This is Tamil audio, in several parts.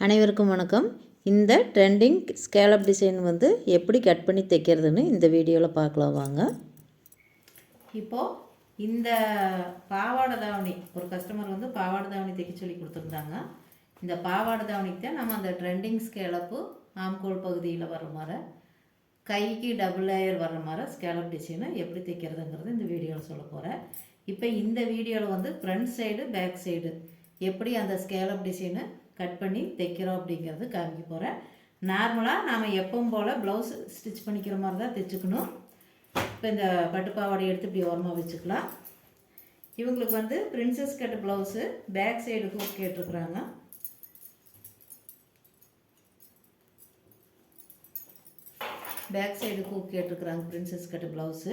அனைவருக்கும் வணக்கம். இந்த ட்ரெண்டிங் ஸ்கேலப் டிசைன் வந்து எப்படி கட் பண்ணி தைக்கிறதுன்னு இந்த வீடியோவில் பார்க்கலாம் வாங்க. இப்போது இந்த பாவாடை தாவணி ஒரு கஸ்டமர் வந்து பாவாடை தாவணி தைக்க சொல்லி கொடுத்துருந்தாங்க. இந்த பாவாடை தாவணிக்கு தான் நம்ம அந்த ட்ரெண்டிங் ஸ்கேலப்பு ஆம்கோல் பகுதியில் வர்ற மாதிரி கைக்கு டபுள் லேயர் வர்ற மாதிரி ஸ்கேலப் டிசைனை எப்படி தைக்கிறதுங்கிறது இந்த வீடியோவில் சொல்ல போகிறேன் இப்போ இந்த வீடியோவில் வந்து ஃப்ரண்ட் சைடு பேக் சைடு எப்படி அந்த ஸ்கேலப் டிசைனை கட் பண்ணி தைக்கிறோம் அப்படிங்கிறது காமிக்க போகிறேன் நார்மலாக நாம் எப்பவும் போல் ப்ளவுஸ் ஸ்டிச் பண்ணிக்கிற மாதிரி தான் தைச்சுக்கணும். இப்போ இந்த பட்டு பாவாடை எடுத்து இப்படி ஓரமாக வச்சுக்கலாம். இவங்களுக்கு வந்து princess cut blouse back side hook கேட்டிருக்குறாங்க. Back side hook கேட்டிருக்குறாங்க பிரின்சஸ் கட் ப்ளவுஸு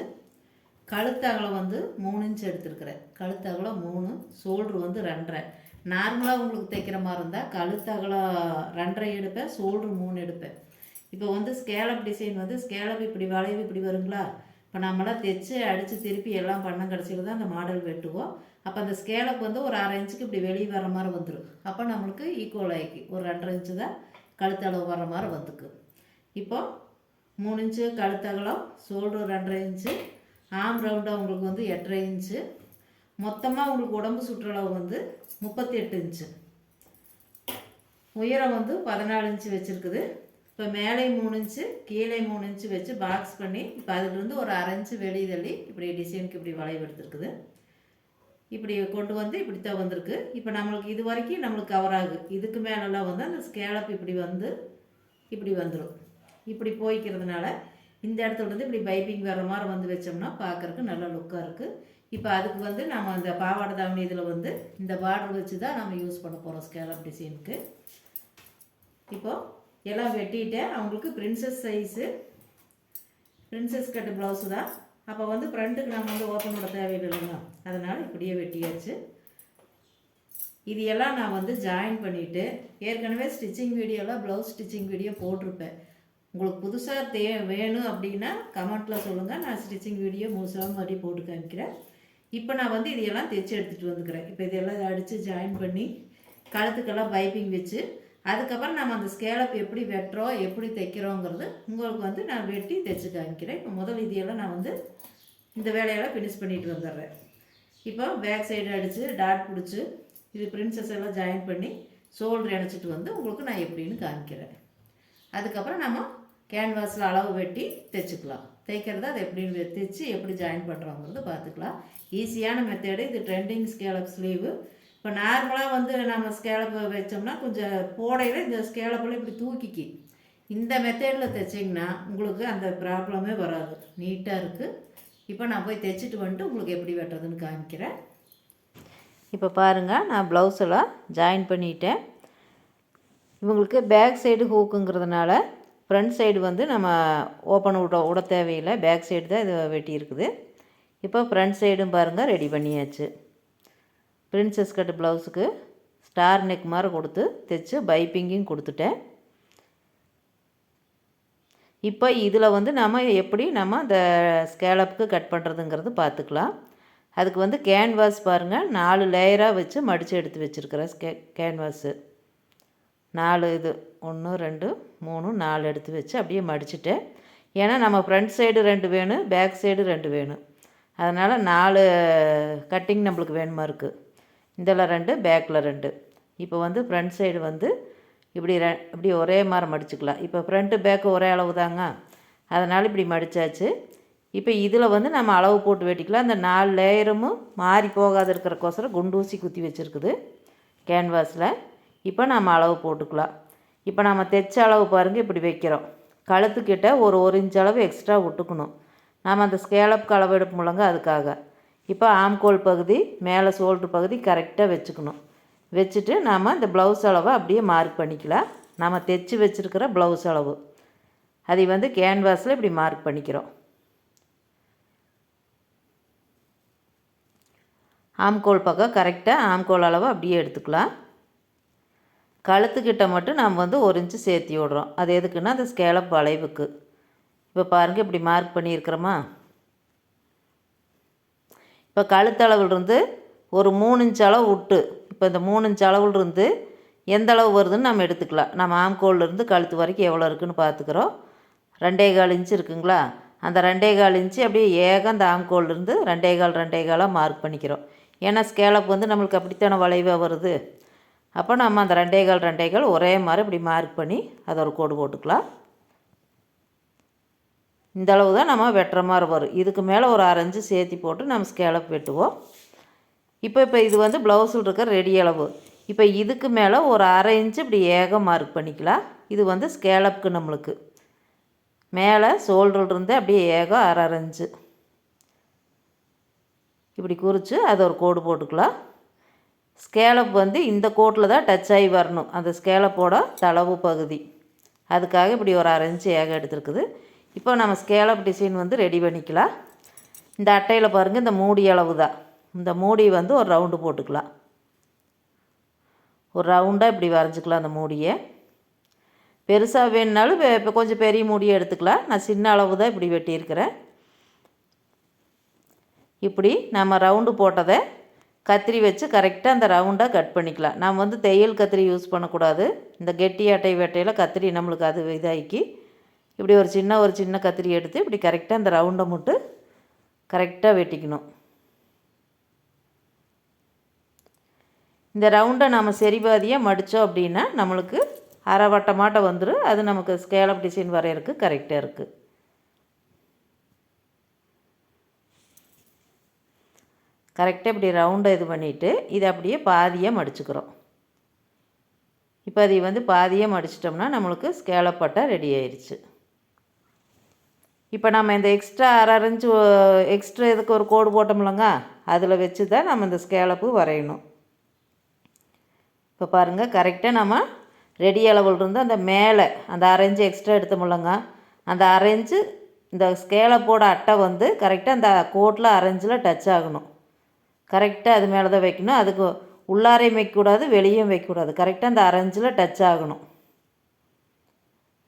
கழுத்தகலம் வந்து மூணு இன்ச் எடுத்துருக்குறேன். கழுத்தகலம் மூணு ஷோல்ட்ரு வந்து ரெண்டரை. நார்மலாக உங்களுக்கு தைக்கிற மாதிரி இருந்தால் கழுத்து அகலம் ரெண்டரை எடுப்பேன் ஷோல்ட்ரு மூணு எடுப்பேன். இப்போ வந்து ஸ்கேலப் டிசைன் வந்து ஸ்கேலப் இப்படி வளைவு இப்படி வருங்களா? இப்போ நம்மளாம் தைச்சு அடித்து திருப்பி எல்லாம் பண்ண கடைசியில் தான் அந்த மாடல் வெட்டுவோம். அப்போ அந்த ஸ்கேலப் வந்து ஒரு அரை இன்ச்சுக்கு இப்படி வெளியே வர மாதிரி வந்துடும் அப்போ நம்மளுக்கு ஈக்குவல் ஆகி ஒரு ரெண்டரை இன்ச்சு தான் கழுத்தளவு வர மாதிரி வந்துக்கு இப்போ மூணு இன்ச்சு கழுத்தகலம் ஷோல்டர் ரெண்டரை இன்ச்சு ஆம் ரவுண்டாக உங்களுக்கு வந்து எட்டரை இன்ச்சு மொத்தமாக உங்களுக்கு உடம்பு சுற்றளவு வந்து முப்பத்தி எட்டு இன்ச்சு உயரம் வந்து பதினாலு இன்ச்சு வச்சுருக்குது. இப்போ மேலே மூணு இன்ச்சு கீழே மூணு இன்ச்சு வச்சு பாக்ஸ் பண்ணி இப்போ அதுலேருந்து ஒரு அரை இன்ச்சு வெளியே தள்ளி இப்படி டிசைனுக்கு இப்படி வளைவு எடுத்துருக்குது இப்படி கொண்டு வந்து இப்படி தான் வந்திருக்கு. இப்போ நம்மளுக்கு இது வரைக்கும் நம்மளுக்கு கவர் ஆகுது. இதுக்கு மேலெல்லாம் வந்து அந்த ஸ்கேலப் இப்படி வந்து இப்படி வந்துடும் இப்படி போய்க்கிறதுனால இந்த இடத்துல வந்து இப்படி பைப்பிங் வர மாதிரி வந்து வச்சோம்னா பார்க்குறக்கு நல்ல லுக்காக இருக்குது இப்போ அதுக்கு வந்து நம்ம அந்த பாவாடை தாவணி இதில் வந்து இந்த பார்டர் வச்சு தான் நம்ம யூஸ் பண்ண போகிறோம் ஸ்கேலப் டிசைனுக்கு இப்போது எல்லாம் வெட்டிட்டேன். அவங்களுக்கு princess size princess cut blouse தான். அப்போ வந்து ஃப்ரண்ட்டுக்கு நம்ம வந்து ஓப்பன் பண்ண தேவையில்லைங்க அதனால் இப்படியே வெட்டியாச்சு. இது எல்லாம் நான் வந்து ஜாயின் பண்ணிவிட்டு ஏற்கனவே ஸ்டிச்சிங் வீடியோவில் ப்ளவுஸ் ஸ்டிச்சிங் வீடியோ போட்டிருப்பேன். உங்களுக்கு புதுசாக தே வேணும் அப்படின்னா கமெண்ட்டில் சொல்லுங்கள் நான் ஸ்டிச்சிங் வீடியோ முழுசாக மறுபடியும் போட்டு காமிக்கிறேன். இப்போ நான் வந்து இதையெல்லாம் தைச்சி எடுத்துகிட்டு வந்துக்கிறேன். இப்போ இதையெல்லாம் அடித்து ஜாயின் பண்ணி கழுத்துக்கெல்லாம் பைப்பிங் வச்சு அதுக்கப்புறம் நம்ம அந்த ஸ்கேலப் எப்படி வெட்டுறோம் எப்படி தைக்கிறோங்கிறது உங்களுக்கு வந்து நான் வெட்டி தைச்சி காமிக்கிறேன். இப்போ முதல் இதையெல்லாம் நான் வந்து இந்த வேலையெல்லாம் ஃபினிஷ் பண்ணிட்டு வந்துடுறேன். இப்போ பேக் சைடு அடித்து டாட் பிடிச்சி இது பிரின்சஸ் எல்லாம் ஜாயின் பண்ணி ஷோல்டர் இணைச்சிட்டு வந்து உங்களுக்கு நான் எப்படின்னு காமிக்கிறேன். அதுக்கப்புறம் நம்ம கேன்வாஸில் அளவு வெட்டி தைச்சிக்கலாம். தைக்கிறது அதை எப்படின்னு தைச்சு எப்படி ஜாயின் பண்ணுறோங்கிறது பார்த்துக்கலாம். ஈஸியான மெத்தேடு இது ட்ரெண்டிங் ஸ்கேலப் ஸ்லீவு இப்போ நார்மலாக வந்து நம்ம ஸ்கேலப் வச்சோம்னா கொஞ்சம் போடையில் இந்த ஸ்கேலப்பெல்லாம் இப்படி தூக்கிக்கி. இந்த மெத்தேடில் தைச்சிங்கன்னா உங்களுக்கு அந்த ப்ராப்ளமே வராது. நீட்டாக இருக்குது இப்போ நான் போய் தைச்சிட்டு வந்துட்டு உங்களுக்கு எப்படி வெட்டுறதுன்னு காமிக்கிறேன். இப்போ பாருங்கள் நான் ப்ளவுஸ் எல்லாம் ஜாயின் பண்ணிட்டேன். இவங்களுக்கு பேக் சைடு ஹூக்குங்கிறதுனால ஃப்ரண்ட் சைடு வந்து நம்ம ஓப்பன் விட விட தேவையில்லை. பேக் சைடு தான் இது வெட்டி இருக்குது இப்போ ஃப்ரண்ட் சைடும் பாருங்கள் ரெடி பண்ணியாச்சு. பிரின்சஸ் கட் ப்ளவுஸுக்கு ஸ்டார் நெக் மாதிரி கொடுத்து தைச்சு பைப்பிங்கும் கொடுத்துட்டேன். இப்போ இதில் வந்து நம்ம எப்படி நம்ம இந்த ஸ்கேலப்புக்கு கட் பண்ணுறதுங்கிறது பார்த்துக்கலாம். அதுக்கு வந்து கேன்வாஸ் பாருங்கள் நாலு லேயராக வச்சு மடித்து எடுத்து வச்சுருக்கிறேன் ஸ்கே கேன்வாஸு நாலு இது. ஒன்று ரெண்டு மூணு நாலு எடுத்து வச்சு அப்படியே மடிச்சுட்டேன் ஏன்னா நம்ம ஃப்ரண்ட் சைடு ரெண்டு வேணும் பேக் சைடு ரெண்டு வேணும். அதனால் நாலு கட்டிங் நம்மளுக்கு வேணுமா இருக்குது இதில் ரெண்டு பேக்கில் ரெண்டு. இப்போ வந்து ஃப்ரண்ட் சைடு வந்து இப்படி ரெ இப்படி ஒரே மாதிரி மடிச்சுக்கலாம். இப்போ ஃப்ரண்ட்டு பேக்கு ஒரே அளவு தாங்க. அதனால் இப்படி மடித்தாச்சு இப்போ இதில் வந்து நம்ம அளவு போட்டு வெட்டிக்கலாம். அந்த நாலு லேயரமும் மாறி போகாது இருக்கிறக்கோசரம் குண்டூசி குத்தி வச்சுருக்குது கேன்வாஸில் இப்போ நம்ம அளவு போட்டுக்கலாம். இப்போ நம்ம தைச்ச அளவு பாருங்கள் இப்படி வைக்கிறோம். கழுத்துக்கிட்ட ஒரு ஒரு இன்ச் அளவு எக்ஸ்ட்ரா விட்டுக்கணும். நாம் அந்த ஸ்கேலப் அளவு எடுப்போம்லங்க அதுக்காக. இப்போ ஆம்கோல் பகுதி மேலே ஷோல்ட்ரு பகுதி கரெக்டாக வச்சுக்கணும். வச்சுட்டு நாம் இந்த ப்ளவுஸ் அளவை அப்படியே மார்க் பண்ணிக்கலாம். நம்ம தைச்சி வச்சுருக்கிற ப்ளவுஸ் அளவு. அதை வந்து கேன்வாஸில் இப்படி மார்க் பண்ணிக்கிறோம். ஆம்கோல் பக்கம் கரெக்டாக ஆம்கோல் அளவை அப்படியே எடுத்துக்கலாம். கழுத்துக்கிட்ட மட்டும் நம்ம வந்து ஒரு இன்ச்சு சேர்த்தி விட்றோம். அது எதுக்குன்னா அந்த ஸ்கேலப் வளைவுக்கு. இப்போ பாருங்கள் இப்படி மார்க் பண்ணியிருக்கிறோமா? இப்போ கழுத்தளவுலேருந்து ஒரு மூணு இன்ச் அளவு விட்டு இப்போ இந்த மூணு இன்ச் அளவுலேருந்து எந்த அளவு வருதுன்னு நம்ம எடுத்துக்கலாம். நம்ம ஆம்கோல்லேருந்து கழுத்து வரைக்கும் எவ்வளோ இருக்குதுன்னு பார்த்துக்குறோம். ரெண்டே கால் இன்ச்சு இருக்குங்களா? அந்த ரெண்டே கால் இன்ச்சு அப்படியே ஏக அந்த ஆம்கோல்லேருந்து ரெண்டே கால் ரெண்டே காலாக மார்க் பண்ணிக்கிறோம். ஏன்னா ஸ்கேலப் வந்து நம்மளுக்கு அப்படித்தானே வளைவாக வருது? அப்போ நம்ம அந்த ரெண்டே கால் ரெண்டே கால் ஒரே மாதிரி இப்படி மார்க் பண்ணி அதை ஒரு கோடு போட்டுக்கலாம். இந்த அளவு தான் நம்ம வெட்டுற மாதிரி வரும். இதுக்கு மேலே ஒரு அரைஞ்சு சேர்த்தி போட்டு நம்ம ஸ்கேலப் வெட்டுவோம். இப்போ இப்போ இது வந்து ப்ளவுஸில் இருக்க ரெடி அளவு. இப்போ இதுக்கு மேலே ஒரு அரை இன்ச்சு இப்படி ஏக மார்க் பண்ணிக்கலாம். இது வந்து ஸ்கேலப்புக்கு நம்மளுக்கு. மேலே இருந்து அப்படியே ஏகம் அரை அரைஞ்சு இப்படி குறித்து அதை ஒரு கோடு போட்டுக்கலாம். ஸ்கேலப் வந்து இந்த கோட்டில் தான் டச் ஆகி வரணும். அந்த ஸ்கேலப்போட தளவு பகுதி. அதுக்காக இப்படி ஒரு அரை இன்ச்சு ஏகம் எடுத்துருக்குது. இப்போ நம்ம ஸ்கேலப் டிசைன் வந்து ரெடி பண்ணிக்கலாம். இந்த அட்டையில் பாருங்கள் இந்த மூடி அளவு தான். இந்த மூடி வந்து ஒரு ரவுண்டு போட்டுக்கலாம். ஒரு ரவுண்டாக இப்படி வரைஞ்சிக்கலாம் அந்த மூடியை. பெருசாக வேணுனாலும் இப்போ கொஞ்சம் பெரிய மூடியை எடுத்துக்கலாம். நான் சின்ன அளவு தான் இப்படி வெட்டியிருக்கிறேன். இப்படி நம்ம ரவுண்டு போட்டதை கத்திரி வச்சு கரெக்டாக அந்த ரவுண்டாக கட் பண்ணிக்கலாம். நாம் வந்து தையல் கத்திரி யூஸ் பண்ணக்கூடாது. இந்த கெட்டி அட்டை வெட்டையில் கத்திரி நம்மளுக்கு அது இதாக்கி இப்படி ஒரு சின்ன ஒரு சின்ன கத்திரி எடுத்து இப்படி கரெக்டாக அந்த ரவுண்டை மட்டும் கரெக்டாக வெட்டிக்கணும். இந்த ரவுண்டை நம்ம சரிபாதியாக மடித்தோம் அப்படின்னா நம்மளுக்கு அரை வட்டமாட்ட வந்துடும் அது நமக்கு ஸ்கேலப் டிசைன் வரையறதுக்கு கரெக்டாக இருக்குது கரெக்டாக இப்படி ரவுண்டை இது பண்ணிவிட்டு இதை அப்படியே பாதியாக மடிச்சுக்கிறோம். இப்போ அதை வந்து பாதியாக மடிச்சிட்டோம்னா நம்மளுக்கு ஸ்கேலப்பட்டா ரெடி ஆயிடுச்சு இப்போ நம்ம இந்த எக்ஸ்ட்ரா அரை அரைஞ்சு எக்ஸ்ட்ரா இதுக்கு ஒரு கோடு போட்டோம்லங்க அதில் வச்சு தான் நம்ம இந்த ஸ்கேலப்பு வரையணும். இப்போ பாருங்கள் கரெக்டாக நம்ம ரெடி அளவில் இருந்து அந்த மேலே அந்த அரைஞ்சு எக்ஸ்ட்ரா எடுத்தோம்லங்க அந்த அரைஞ்சு இந்த ஸ்கேலப்போட அட்டை வந்து கரெக்டாக அந்த கோட்டில் அரைஞ்சில் டச் ஆகணும். கரெக்டாக அது மேலே தான் வைக்கணும். அதுக்கு உள்ளாரையும் வைக்கக்கூடாது வெளியும் வைக்கக்கூடாது. கரெக்டாக அந்த அரைஞ்சில் டச் ஆகணும்.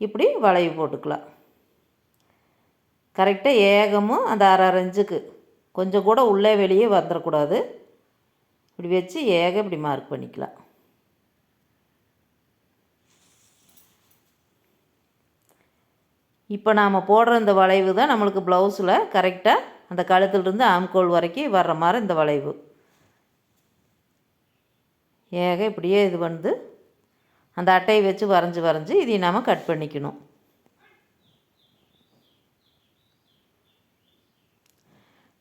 இப்படி வளைவு போட்டுக்கலாம். கரெக்டாக ஏகமும் அந்த அரை அரைஞ்சுக்கு கொஞ்சம் கூட உள்ளே வெளியே வந்துடக்கூடாது இப்படி வச்சு ஏக இப்படி மார்க் பண்ணிக்கலாம். இப்போ நாம் போடுற இந்த வளைவு தான் நம்மளுக்கு ப்ளவுஸில் கரெக்டாக அந்த கழுத்துலேருந்து ஆம்கோல் வரைக்கும் வர்ற மாதிரி இந்த வளைவு. ஏக இப்படியே இது வந்து அந்த அட்டையை வச்சு வரைஞ்சி வரைஞ்சி இதையும் நாம் கட் பண்ணிக்கணும்.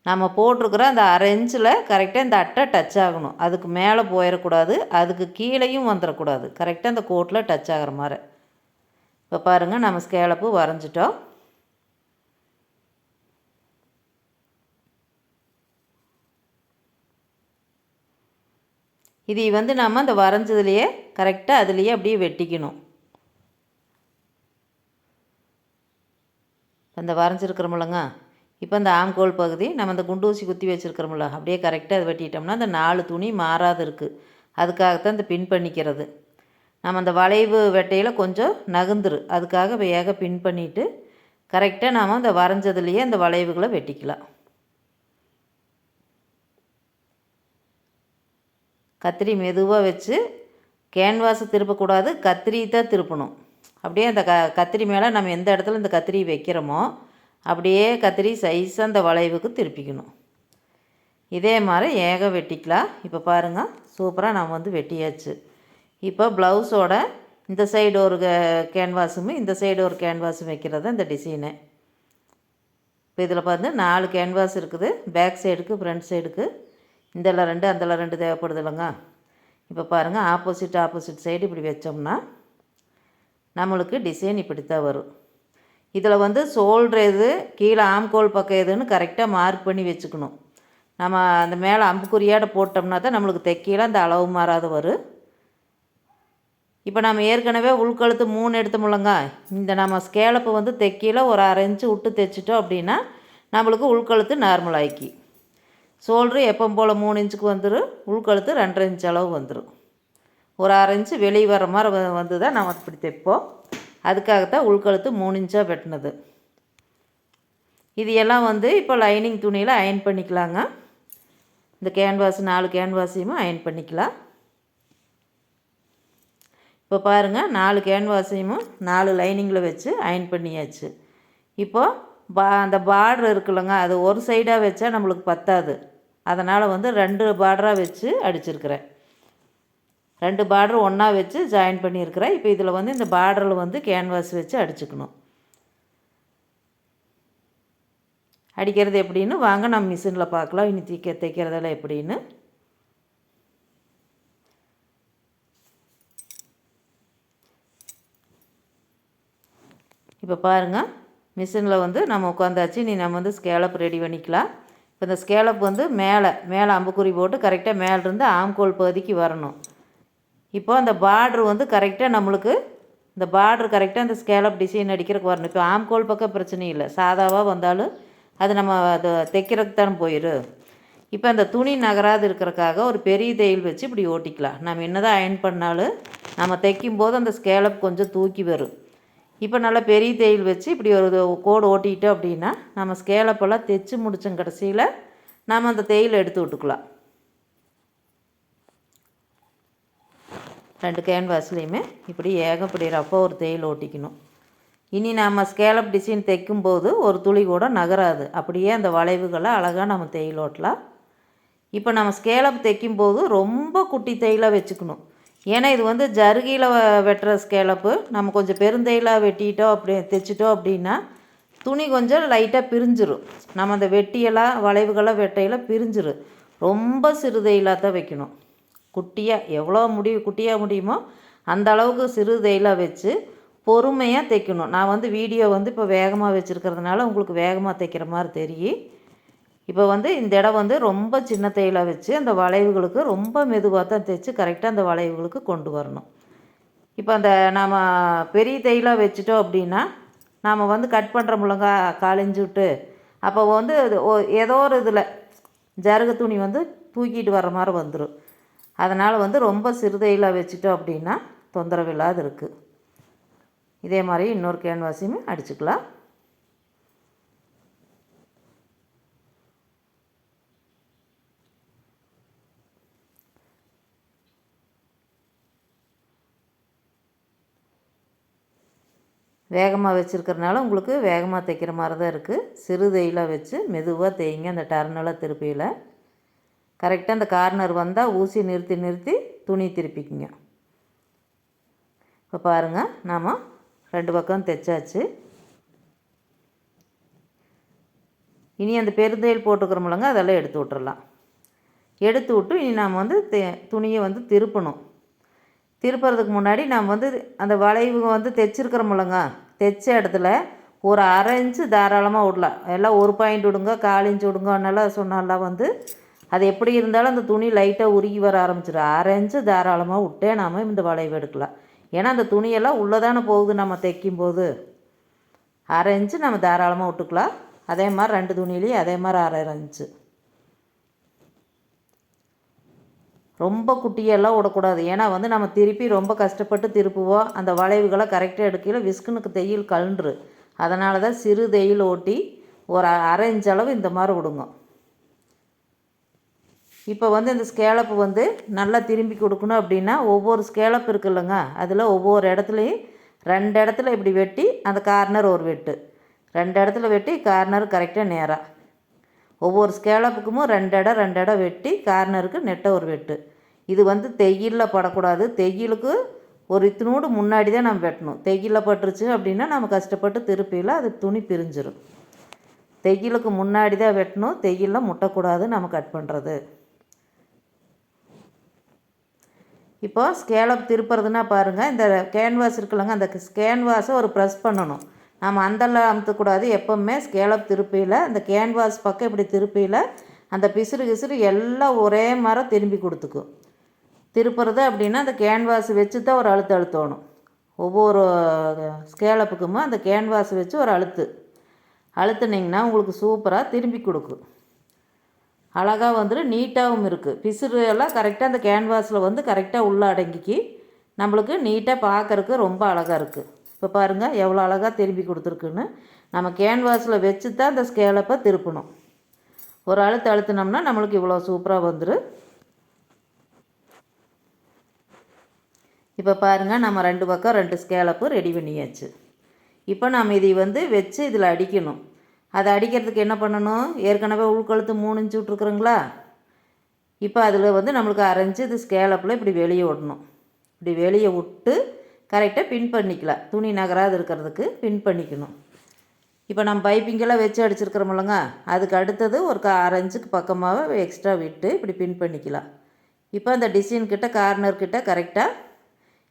நம்ம போட்டிருக்கிற அந்த அரை இன்ச்சில் கரெக்டாக இந்த அட்டை டச் ஆகணும். அதுக்கு மேலே போயிடக்கூடாது அதுக்கு கீழேயும் வந்துடக்கூடாது கரெக்டாக அந்த கோட்டில் டச் ஆகிற மாதிரி. இப்போ பாருங்கள் நம்ம ஸ்கேலப்பு வரைஞ்சிட்டோம். இது வந்து நாம் அந்த வரைஞ்சதுலையே கரெக்டாக அதுலேயே அப்படியே வெட்டிக்கணும். அந்த வரைஞ்சிருக்கிறோமில்லங்க. இப்போ அந்த ஆம்கோல் பகுதி நம்ம அந்த குண்டூசி குத்தி வச்சுருக்கிறோம்ல அப்படியே கரெக்டாக அது வெட்டிட்டோம்னா அந்த நாலு துணி மாறாது இருக்குது அதுக்காகத்தான் இந்த பின் பண்ணிக்கிறது. நம்ம அந்த வளைவு வெட்டையில் கொஞ்சம் நகுந்துரு அதுக்காக வேக பின் பண்ணிவிட்டு கரெக்டாக நாம் அந்த வரைஞ்சதுலேயே அந்த வளைவுகளை வெட்டிக்கலாம். கத்திரி மெதுவாக வச்சு கேன்வாஸை திருப்பக்கூடாது கத்திரி தான் திருப்பணும். அப்படியே அந்த க கத்திரி மேலே நம்ம எந்த இடத்துல இந்த கத்திரி வைக்கிறோமோ அப்படியே கத்திரி சைஸாக அந்த வளைவுக்கு திருப்பிக்கணும். இதே மாதிரி ஏக வெட்டிக்கலாம். இப்போ பாருங்கள் சூப்பராக நம்ம வந்து வெட்டியாச்சு. இப்போ ப்ளவுஸோட இந்த சைடு ஒரு கேன்வாஸும் இந்த சைடு ஒரு கேன்வாஸும் வைக்கிறது இந்த டிசைனு இப்போ இதில் பார்த்து நாலு கேன்வாஸ் இருக்குது. பேக் சைடுக்கு ஃப்ரண்ட் சைடுக்கு இந்தல ரெண்டு அந்தல ரெண்டு தேவைப்படுது இல்லைங்க. இப்போ பாருங்கள் ஆப்போசிட் ஆப்போசிட் சைடு இப்படி வச்சோம்னா நம்மளுக்கு டிசைன் இப்படி தான் வரும். இதில் வந்து சோல்ட்ரு எது கீழே ஆம்கோல் பக்கம் எதுன்னு கரெக்டாக மார்க் பண்ணி வச்சுக்கணும். நம்ம அந்த மேலே அம்புக்குறியாட போட்டோம்னா தான் நம்மளுக்கு தைக்கீழ அந்த அளவு மாறாத வரும் இப்போ நம்ம ஏற்கனவே உள்கழுத்து மூணு எடுத்தோம்லங்க இந்த நம்ம ஸ்கேலப்பு வந்து தைக்கீழ ஒரு அரை இன்ச்சு விட்டு தைச்சிட்டோம் அப்படின்னா நம்மளுக்கு உள்கழுத்து நார்மல் ஆக்கி ஷோல்ட்ரு எப்போ போல் மூணு இன்ச்சுக்கு வந்துடும் உள்கழுத்து ரெண்டரை இன்ச் அளவு வந்துடும் ஒரு அரை இன்ச்சு வெளியே வர மாதிரி வ- வந்து தான் நம்ம இப்படி தைப்போம். அதுக்காகத்தான் உள்கழுத்து மூணு இன்ச்சாக வெட்டினது. இது எல்லாம் வந்து இப்போ லைனிங் துணியில் அயன் பண்ணிக்கலாங்க. இந்த கேன்வாஸ் நாலு கேன்வாஸையும் அயன் பண்ணிக்கலாம். இப்போ பாருங்கள் நாலு கேன்வாஸையும் நாலு லைனிங்கில் வச்சு அயன் பண்ணியாச்சு. இப்போது பா அந்த பார்டர் இருக்குல்லங்க அது ஒரு சைடாக வச்சா நம்மளுக்கு பத்தாது. அதனால் வந்து ரெண்டு பார்டராக வச்சு அடிச்சிருக்கிறேன். ரெண்டு பார்டர் ஒன்றா வச்சு ஜாயின் பண்ணியிருக்கிறேன். இப்போ இதில் வந்து இந்த பார்டரில் வந்து கேன்வாஸ் வச்சு அடிச்சுக்கணும். அடிக்கிறது எப்படின்னு வாங்க நம்ம மிஷினில் பார்க்கலாம். இனி தைக்க தைக்கிறதெல்லாம் எப்படின்னு. இப்போ பாருங்கள் மிஷினில் வந்து நம்ம உட்காந்தாச்சு. நீ நம்ம வந்து ஸ்கேலப் ரெடி பண்ணிக்கலாம். இப்போ இந்த ஸ்கேலப் வந்து மேலே மேலே அம்புக்குறி போட்டு கரெக்டாக மேலேருந்து ஆம்கோல் பகுதிக்கு வரணும். இப்போ அந்த பார்ட்ரு வந்து கரெக்டாக நம்மளுக்கு இந்த பார்ட்ரு கரெக்டாக அந்த ஸ்கேலப் டிசைன் அடிக்கிறதுக்கு வரணும். இப்போ ஆம்கோல் பக்கம் பிரச்சனை இல்லை. சாதாவாக வந்தாலும் அது நம்ம அது தைக்கிறதுக்கு தானே போயிடும் இப்போ அந்த துணி நகராது இருக்கிறக்காக ஒரு பெரிய தையல் வச்சு இப்படி ஓட்டிக்கலாம். நம்ம என்ன தான் அயன் பண்ணாலும் நம்ம தைக்கும் போது அந்த ஸ்கேலப் கொஞ்சம் தூக்கி வரும். இப்போ நல்லா பெரிய தையல் வச்சு இப்படி ஒரு கோடு ஓட்டிக்கிட்டோம் அப்படின்னா நம்ம ஸ்கேலப்பெல்லாம் தைச்சு முடித்தோம் கடைசியில் நம்ம அந்த தையல் எடுத்து விட்டுக்கலாம். ரெண்டு கேன்வாஸ்லேயுமே இப்படி ஏகப்படி ரஃபாக ஒரு தையல் ஓட்டிக்கணும். இனி நம்ம ஸ்கேலப் டிசைன் தைக்கும்போது ஒரு துளி கூட நகராது. அப்படியே அந்த வளைவுகளை அழகாக நம்ம தையல் ஓட்டலாம். இப்போ நம்ம ஸ்கேலப் தைக்கும்போது ரொம்ப குட்டி தையலாக வச்சுக்கணும். ஏன்னா இது வந்து ஜருகியில் வெட்டுற ஸ்கேலப்பு நம்ம கொஞ்சம் பெருந்தையிலாக வெட்டிட்டோம் அப்படி தைச்சிட்டோம் அப்படின்னா துணி கொஞ்சம் லைட்டாக பிரிஞ்சிடும் நம்ம அந்த வெட்டியெல்லாம் வளைவுகளாக வெட்டையில் பிரிஞ்சிடும் ரொம்ப சிறுதையிலாக தான் வைக்கணும். குட்டியாக எவ்வளோ முடியும் குட்டியாக முடியுமோ அந்த அளவுக்கு சிறுதையிலாக வச்சு பொறுமையாக தைக்கணும். நான் வந்து வீடியோ வந்து இப்போ வேகமாக வச்சுருக்கிறதுனால உங்களுக்கு வேகமாக தைக்கிற மாதிரி தெரியும். இப்போ வந்து இந்த இடம் வந்து ரொம்ப சின்ன தையில வச்சு அந்த வளைவுகளுக்கு ரொம்ப மெதுவாக தான் தைச்சு கரெக்டாக அந்த வளைவுகளுக்கு கொண்டு வரணும். இப்போ அந்த நாம் பெரிய தையலாக வச்சுட்டோம் அப்படின்னா நாம் வந்து கட் பண்ணுற முழங்கா காலிஞ்சு விட்டு அப்போ வந்து அது ஏதோ ஒரு இதில் ஜருக துணி வந்து தூக்கிட்டு வர்ற மாதிரி வந்துடும் அதனால் வந்து ரொம்ப சிறுதையிலாக வச்சுட்டோம் அப்படின்னா தொந்தரவு இல்லாத இருக்குது இதே மாதிரி இன்னொரு கேன்வாசியுமே அடிச்சுக்கலாம். வேகமாக வச்சுருக்கறனால உங்களுக்கு வேகமாக தைக்கிற மாதிரி தான் இருக்குது சிறு தையலாக வச்சு மெதுவாக தேய்ங்க அந்த டர்னெல்லாம் திருப்பியில். கரெக்டாக அந்த கார்னர் வந்தால் ஊசி நிறுத்தி நிறுத்தி துணி திருப்பிக்குங்க. இப்போ பாருங்கள் நாம் ரெண்டு பக்கம் தைச்சாச்சு. இனி அந்த பெருந்தையல் போட்டுக்கிறோம்லங்க அதெல்லாம் எடுத்து விட்டுறலாம். எடுத்து விட்டு இனி நாம் வந்து துணியை வந்து திருப்பணும். திருப்புறதுக்கு முன்னாடி நம்ம வந்து அந்த வளைவு வந்து தைச்சிருக்கிறோம்லங்க. தைச்ச இடத்துல ஒரு அரை இன்ச்சு தாராளமாக விடலாம். எல்லாம் ஒரு பாயிண்ட் விடுங்க கால் இன்ச்சு விடுங்கன்னெல்லாம் சொன்னாலாம் வந்து அது எப்படி இருந்தாலும் அந்த துணி லைட்டாக உருகி வர ஆரம்பிச்சிடும் அரை இன்ச்சு தாராளமாக விட்டே நாம் இந்த வளைவு எடுக்கலாம். ஏன்னா அந்த துணியெல்லாம் உள்ளே தானே போகுது நம்ம தைக்கும்போது. அரை இன்ச்சு நம்ம தாராளமாக விட்டுக்கலாம். அதே மாதிரி ரெண்டு துணியிலையும் அதே மாதிரி அரை இன்ச்சு. ரொம்ப குட்டியெல்லாம் விடக்கூடாது ஏன்னா வந்து நம்ம திருப்பி ரொம்ப கஷ்டப்பட்டு திருப்புவோம். அந்த வளைவுகளை கரெக்டாக எடுக்கையில் விஸ்குனுக்கு தையல் கலண்டுரு அதனால தான் சிறு தையல் ஓட்டி ஒரு அரை இன்ச் அளவு இந்த மாதிரி விடுங்க. இப்போ வந்து இந்த ஸ்கேலப்பு வந்து நல்லா திரும்பி கொடுக்கணும் அப்படின்னா ஒவ்வொரு ஸ்கேலப் இருக்குல்லங்க அதில் ஒவ்வொரு இடத்துலையும் ரெண்டு இடத்துல இப்படி வெட்டி அந்த கார்னர் ஒரு வெட்டு. ரெண்டு இடத்துல வெட்டி கார்னர் கரெக்டாக நேராக ஒவ்வொரு ஸ்கேலப்புக்கும் ரெண்டு இடம் ரெண்டு இடம் வெட்டி கார்னருக்கு நெட்டை ஒரு வெட்டு. இது வந்து தையலில் படக்கூடாது. தையலுக்கு ஒரு இத்தினோடு முன்னாடி தான் நம்ம வெட்டணும். தையலில் பட்டுருச்சு அப்படின்னா நம்ம கஷ்டப்பட்டு திருப்பியில் அது துணி பிரிஞ்சிடும் தையலுக்கு முன்னாடி தான் வெட்டணும். தையலில் முட்டக்கூடாது நம்ம கட் பண்ணுறது இப்போ ஸ்கேலப் திருப்புறதுன்னா பாருங்கள் இந்த கேன்வாஸ் இருக்குல்லங்க அந்த கேன்வாஸை ஒரு ப்ரெஸ் பண்ணணும். நம்ம அந்தலாம் அமுத்தக்கூடாது. எப்போவுமே ஸ்கேலப் திருப்பியில் அந்த கேன்வாஸ் பக்கம் இப்படி திருப்பியில் அந்த பிசுறு கிசுறு எல்லாம் ஒரே மாதிரி திரும்பி கொடுத்துக்கும். திருப்புறது அப்படின்னா அந்த கேன்வாஸ் வச்சு தான் ஒரு அழுத்து அழுத்தணும். ஒவ்வொரு ஸ்கேலப்புக்குமே அந்த கேன்வாஸ் வச்சு ஒரு அழுத்து. அழுத்துனிங்கன்னா உங்களுக்கு சூப்பராக திரும்பி கொடுக்கும். அழகாக வந்துட்டு நீட்டாகவும் இருக்குது பிசுறு எல்லாம் கரெக்டாக அந்த கேன்வாஸில் வந்து கரெக்டாக உள்ளே அடங்கிக்கி நம்மளுக்கு நீட்டாக பார்க்குறக்கு ரொம்ப அழகாக இருக்குது இப்போ பாருங்கள் எவ்வளோ அழகாக திரும்பி கொடுத்துருக்குன்னு. நம்ம கேன்வாஸில் வச்சு தான் அந்த ஸ்கேலப்பை திருப்பணும். ஒரு அழுத்து அழுத்தினோம்னா நம்மளுக்கு இவ்வளோ சூப்பராக வந்துடும் இப்போ பாருங்கள் நம்ம ரெண்டு பக்கம் ரெண்டு ஸ்கேலப்பு ரெடி பண்ணியாச்சு. இப்போ நம்ம இதை வந்து வச்சு இதில் அடிக்கணும். அதை அடிக்கிறதுக்கு என்ன பண்ணணும்? ஏற்கனவே உள்கழுத்து மூணு இன்ச்சு விட்ருக்குறோங்களா இப்போ அதில் வந்து நம்மளுக்கு அரைஞ்சு இது ஸ்கேலப்பில் இப்படி வெளியே விடணும். இப்படி வெளியே விட்டு கரெக்டாக பின் பண்ணிக்கலாம் துணி நகராது இருக்கிறதுக்கு பின் பண்ணிக்கணும். இப்போ நம்ம பைப்பிங்கெல்லாம் வச்சு அடிச்சிருக்கிறோம்லங்க அதுக்கு அடுத்தது ஒரு கா பக்கமாக எக்ஸ்ட்ரா விட்டு இப்படி பின் பண்ணிக்கலாம். இப்போ அந்த டிசைன் கிட்ட கார்னர் கிட்ட கரெக்டாக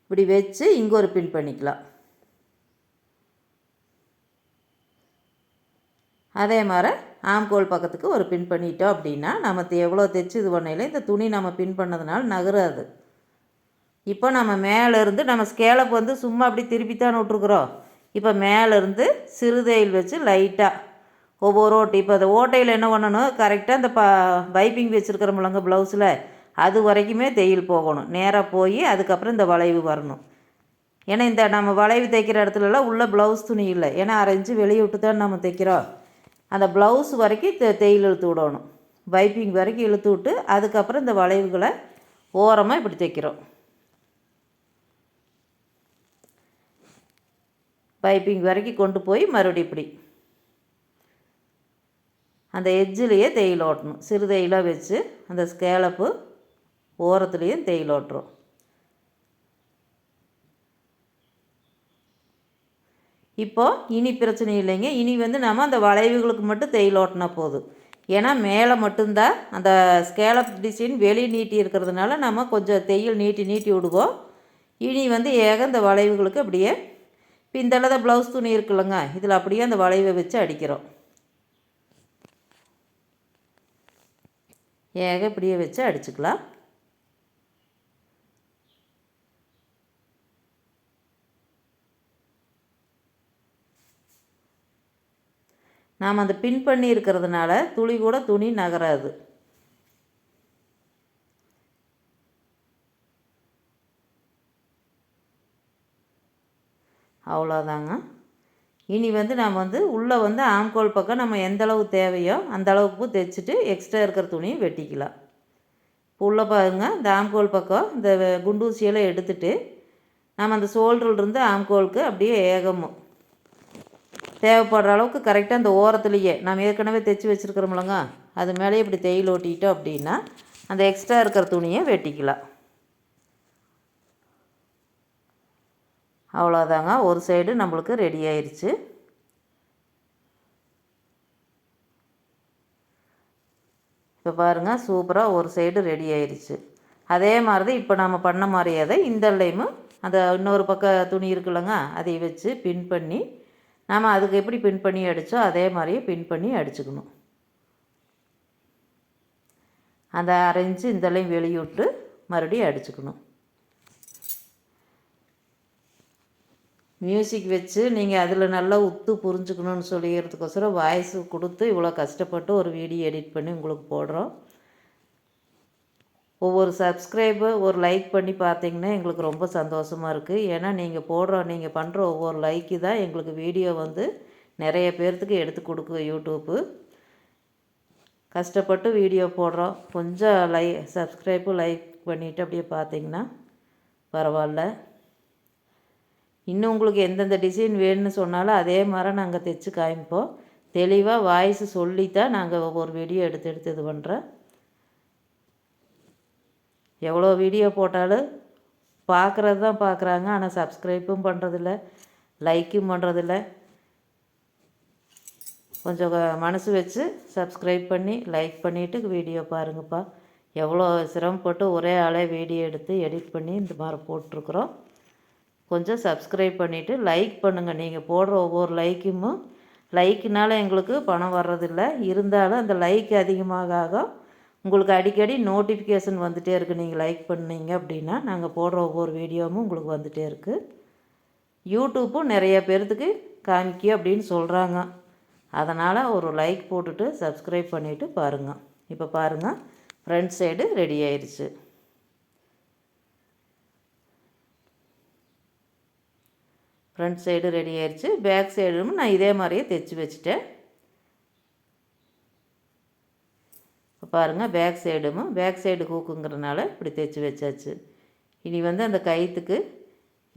இப்படி வச்சு இங்கே ஒரு பின் பண்ணிக்கலாம். அதே மாதிரி ஆம்கோல் பக்கத்துக்கு ஒரு பின் பண்ணிட்டோம் அப்படின்னா நம்ம எவ்வளோ தைச்சு இது பண்ணையில இந்த துணி நம்ம பின் பண்ணதுனால நகராது. இப்போ நம்ம மேலேருந்து நம்ம ஸ்கேலப் வந்து சும்மா அப்படி திருப்பித்தான் விட்ருக்குறோம் இப்போ மேலேருந்து சிறுதையில் வச்சு லைட்டாக ஒவ்வொரு ஓட்டை இப்போ அந்த ஓட்டையில் என்ன பண்ணணும்? கரெக்டாக இந்த ப பைப்பிங் வச்சுருக்கிறோம்லங்க ப்ளவுஸில் அது வரைக்குமே தையல் போகணும். நேராக போய் அதுக்கப்புறம் இந்த வளைவு வரணும். ஏன்னா இந்த நம்ம வளைவு தைக்கிற இடத்துலலாம் உள்ள ப்ளவுஸ் துணி இல்லை. ஏன்னா அரை வெளியே விட்டு தான் நம்ம தைக்கிறோம் அந்த ப்ளவுஸ் வரைக்கும் தெ தையல் இழுத்து விடணும். பைப்பிங் வரைக்கும் இழுத்து விட்டு அதுக்கப்புறம் இந்த வளைவுகளை ஓரமாக இப்படி தைக்கிறோம் பைப்பிங் வரைக்கும் கொண்டு போய் மறுபடியும் இப்படி. அந்த எஜ்ஜிலேயே தையல் ஓட்டணும். சிறு தேயிலாக வச்சு அந்த ஸ்கேலப்பு ஓரத்துலேயும் தையல் ஓட்டுறோம். இப்போ இனி பிரச்சனை இல்லைங்க. இனி வந்து நம்ம அந்த வளைவுகளுக்கு மட்டும் தையல் ஓட்டினா போதும். ஏன்னா மேலே மட்டும்தான் அந்த ஸ்கேலப் டிசைன் வெளி நீட்டி இருக்கிறதுனால நம்ம கொஞ்சம் தையல் நீட்டி நீட்டி விடுவோம். இனி வந்து ஏக இந்த வளைவுகளுக்கு அப்படியே இப்போ இந்த அளவு ப்ளவுஸ் துணி இருக்குல்லங்க. இதில் அப்படியே அந்த வளைவை வச்சு அடிக்கிறோம். ஏக இப்படியே வச்சு அடிச்சுக்கலாம். நாம் அந்த பின் பண்ணி இருக்கிறதுனால துளி கூட துணி நகராது. அவ்வளோதாங்க இனி வந்து நம்ம வந்து உள்ளே வந்து ஆம்கோல் பக்கம் நம்ம எந்த அளவு தேவையோ அந்த அளவுக்கு தைச்சிட்டு எக்ஸ்ட்ரா இருக்கிற துணியை வெட்டிக்கலாம். இப்போ உள்ளே பாருங்க இந்த ஆம்கோல் பக்கம் இந்த குண்டூசியெல்லாம் எடுத்துட்டு நம்ம அந்த ஷோல்டர்லேருந்து ஆம்கோலுக்கு அப்படியே ஏகமும். தேவைப்படுற அளவுக்கு கரெக்டாக அந்த ஓரத்துலேயே நம்ம ஏற்கனவே தைச்சி வச்சுருக்கிறோம்லங்க அது மேலேயே இப்படி தையல் ஓட்டிக்கிட்டோம் அப்படின்னா அந்த எக்ஸ்ட்ரா இருக்கிற துணியை வெட்டிக்கலாம். அவ்வளோதாங்க ஒரு சைடு நம்மளுக்கு ரெடி ஆயிடுச்சு இப்போ பாருங்கள் சூப்பராக ஒரு சைடு ரெடி ஆயிடுச்சு அதே மாதிரி தான் இப்போ நம்ம பண்ண மாதிரியே தான் இந்த லைமும் அந்த இன்னொரு பக்கம் துணி இருக்குல்லங்க அதை வச்சு பின் பண்ணி நாம் அதுக்கு எப்படி பின் பண்ணி அடித்தோ அதே மாதிரியே பின் பண்ணி அடிச்சுக்கணும். அந்த அரைஞ்சு இந்தலையும் வெளியே விட்டு மறுபடியும் அடிச்சுக்கணும். மியூசிக் வச்சு நீங்கள் அதில் நல்லா உத்து புரிஞ்சுக்கணும்னு சொல்லிக்கிறதுக்கோசரம் வாய்ஸ் கொடுத்து இவ்வளோ கஷ்டப்பட்டு ஒரு வீடியோ எடிட் பண்ணி உங்களுக்கு போடுறோம். ஒவ்வொரு சப்ஸ்கிரைபு ஒரு லைக் பண்ணி பார்த்தீங்கன்னா எங்களுக்கு ரொம்ப சந்தோஷமாக இருக்குது ஏன்னா நீங்கள் போடுற நீங்கள் பண்ணுற ஒவ்வொரு லைக்கு தான் எங்களுக்கு வீடியோ வந்து நிறைய பேர்த்துக்கு எடுத்து கொடுக்கும் யூடியூப்பு கஷ்டப்பட்டு வீடியோ போடுறோம். கொஞ்சம் லை சப்ஸ்கிரைப்பு லைக் பண்ணிவிட்டு அப்படியே பார்த்தீங்கன்னா பரவாயில்ல. இன்னும் உங்களுக்கு எந்தெந்த டிசைன் வேணும்னு சொன்னாலும் அதே மாதிரி நாங்கள் தைச்சி காமிப்போம். தெளிவாக வாய்ஸ் சொல்லி தான் நாங்கள் ஒவ்வொரு வீடியோ எடுத்து எடுத்து இது பண்ணுறோம் எவ்வளோ வீடியோ போட்டாலும் பார்க்குறது தான் பார்க்குறாங்க. ஆனால் சப்ஸ்கிரைப்பும் பண்ணுறதில்ல லைக்கும் பண்ணுறதில்ல கொஞ்சம் மனசு வச்சு சப்ஸ்கிரைப் பண்ணி லைக் பண்ணிவிட்டு வீடியோ பாருங்கப்பா. எவ்வளோ சிரமப்பட்டு ஒரே ஆளே வீடியோ எடுத்து எடிட் பண்ணி இந்த மாதிரி போட்டிருக்குறோம். கொஞ்சம் சப்ஸ்கிரைப் பண்ணிவிட்டு லைக் பண்ணுங்கள் நீங்கள் போடுற ஒவ்வொரு லைக்குமும் லைக்குனால எங்களுக்கு பணம் வர்றதில்ல. இருந்தாலும் அந்த லைக் அதிகமாக ஆக உங்களுக்கு அடிக்கடி நோட்டிஃபிகேஷன் வந்துகிட்டே இருக்குது நீங்கள் லைக் பண்ணீங்க அப்படின்னா நாங்கள் போடுற ஒவ்வொரு வீடியோவும் உங்களுக்கு வந்துகிட்டே இருக்குது யூடியூப்பும் நிறைய பேர்த்துக்கு காமிக்க அப்படின்னு சொல்கிறாங்க அதனால் ஒரு லைக் போட்டுட்டு சப்ஸ்கிரைப் பண்ணிவிட்டு பாருங்கள் இப்போ பாருங்கள் ஃப்ரண்ட் சைடு ரெடி ஆயிடுச்சு. ஃப்ரண்ட் சைடு ரெடி ஆயிடுச்சு பேக் சைடும் நான் இதே மாதிரியே தைச்சி வச்சுட்டேன். இப்போ பாருங்கள் பேக் சைடும் பேக் சைடு ஹூக்குங்கிறனால இப்படி தைச்சி வச்சாச்சு. இனி வந்து அந்த கயிற்றுக்கு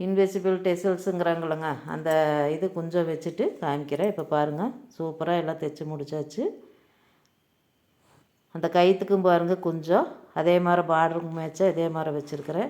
இன்விசிபிள் டெசல்ஸுங்கிறாங்களங்க அந்த இது கொஞ்சம் வச்சுட்டு காமிக்கிறேன். இப்போ பாருங்கள் சூப்பராக எல்லாம் தைச்சி முடிச்சாச்சு. அந்த கயிற்றுக்கும் பாருங்கள் கொஞ்சம் அதே மாதிரி பார்டருக்கு மேட்சாக இதே மாதிரி வச்சுருக்கிறேன்.